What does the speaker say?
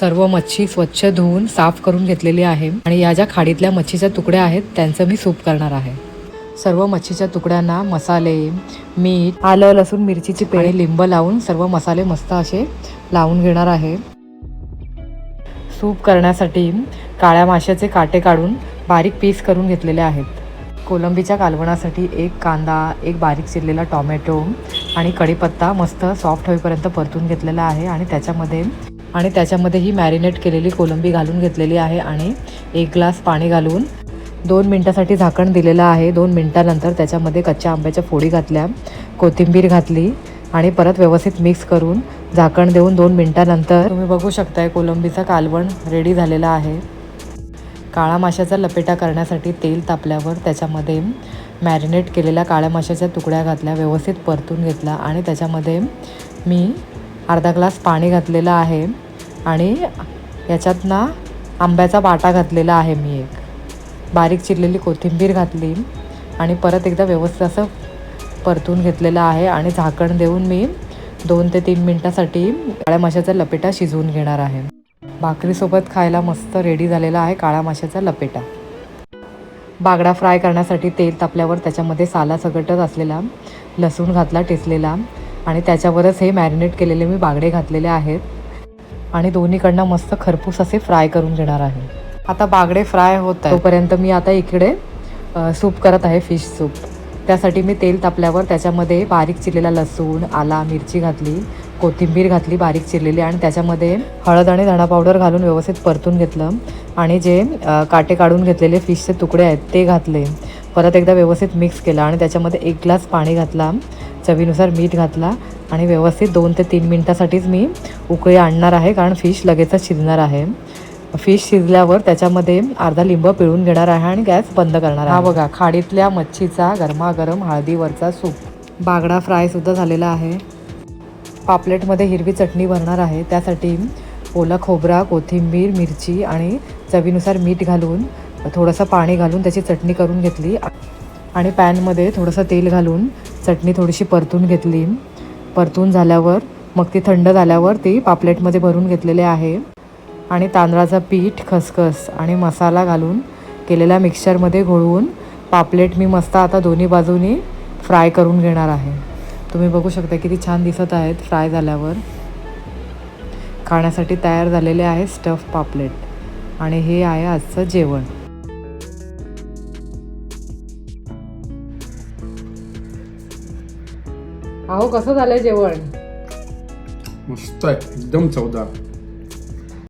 सर्व मच्छी स्वच्छ धुवून साफ करून घेतलेली आहे आणि या ज्या खाडीतल्या मच्छीच्या तुकड्या आहेत त्यांचं मी सूप करणार आहे. सर्व मच्छीच्या तुकड्यांना मसाले मीठ आलं लसूण मिरचीची पेळी लिंब लावून सर्व मसाले मस्त असे लावून घेणार आहे. सूप करण्यासाठी काळ्या माशाचे काटे काढून बारीक पीस करून घेतलेले आहेत. कोलंबीच्या कालवणासाठी एक कांदा एक बारीक चिरलेला टॉमॅटो आणि कढीपत्ता मस्त सॉफ्ट होईपर्यंत परतून घेतलेला आहे आणि त्याच्यामध्ये आणि त्याच्यामध्ये ही मॅरिनेट केलेली कोलंबी घालून घेतलेली आहे आणि एक ग्लास पाणी घालून दोन मिनटासाठी झाकण दिलेलं आहे. दोन मिनटानंतर त्याच्यामध्ये कच्च्या आंब्याच्या फोडी घातल्या कोथिंबीर घातली आणि परत व्यवस्थित मिक्स करून झाकण देऊन दोन मिनटानंतर तुम्ही बघू शकताय कोलंबीचा कालवण रेडी झालेला आहे. काळा माशाचा लपेटा करण्यासाठी तेल तापल्यावर त्याच्यामध्ये मॅरिनेट केलेल्या काळ्या माशाच्या तुकड्या घातल्या व्यवस्थित परतून घेतला आणि त्याच्यामध्ये मी अर्धा ग्लास पाणी घातलेलं आहे आणि याच्यात ना आंब्याचा वाटा घातलेला आहे मी एक. बारीक चिरलेली कोथिंबीर घातली आणि परत एकदा व्यवस्थित असं परतून घेतलेलं आहे आणि झाकण देऊन मी दोन ते तीन मिनटासाठी काळ्या माशाचा लपेटा शिजवून घेणार आहे. भाकरीसोबत खायला मस्त रेडी झालेला आहे काळ्या माशाचा लपेटा. बागडा फ्राय करण्यासाठी तेल तापल्यावर त्याच्यामध्ये साला सगटत असलेला लसूण घातला टेचलेला आणि त्याच्यावरच हे मॅरिनेट केलेले मी बागडे घातलेले आहेत. आणि दोन्हीकडनं मस्त खरपूस असे फ्राय करून घेणार आहे. आता बागडे फ्राय होत आहे तोपर्यंत मी आता इकडे सूप करत आहे फिश सूप त्यासाठी मी तेल तापल्यावर त्याच्यामध्ये बारीक चिरलेला लसूण आला मिरची घातली कोथिंबीर घातली बारीक चिरलेली आणि त्याच्यामध्ये हळद आणि धणा पावडर घालून व्यवस्थित परतून घेतलं. आणि जे काटे काढून घेतलेले फिशचे तुकडे आहेत ते घातले. परत एकदा व्यवस्थित मिक्स केलं आणि त्याच्यामध्ये एक ग्लास पाणी घातला. चवीनुसार मीठ घातला आणि व्यवस्थित दोन ते तीन मिनटासाठीच मी उकळी आणणार आहे कारण फिश लगेचच शिजणार आहे. फिश शिजल्यावर त्याच्यामध्ये अर्धा लिंब पिळून घेणार आहे आणि गॅस बंद करणार आहे. हा बघा खाडीतल्या मच्छीचा गरमागरम हळदीवरचा सूप. बागडा फ्रायसुद्धा झालेला आहे. पापलेटमध्ये हिरवी चटणी भरणार आहे. त्यासाठी ओला खोबरा कोथिंबीर मिरची आणि चवीनुसार मीठ घालून थोडंसं पाणी घालून त्याची चटणी करून घेतली. आणि पॅनमध्ये थोडंसं तेल घालून चटणी थोडीशी परतून घेतली. परतून झाल्यावर मग ती थंड झाल्यावर ती पापलेटमध्ये भरून घेतलेले आहे. आणि तांदळाचं पीठ खसखस आणि मसाला घालून केलेल्या मिक्सचरमध्ये घोळवून पापलेट मी मस्त आता दोन्ही बाजूनी फ्राय करून घेणार आहे. तुम्ही बघू शकता किती छान दिसत आहेत फ्राय झाल्यावर. खाण्यासाठी तयार झालेले आहे स्टफ पापलेट. आणि हे आहे आजचं जेवण. अहो कसं झालंय जेवण? मस्त आहे. एकदम चवदार.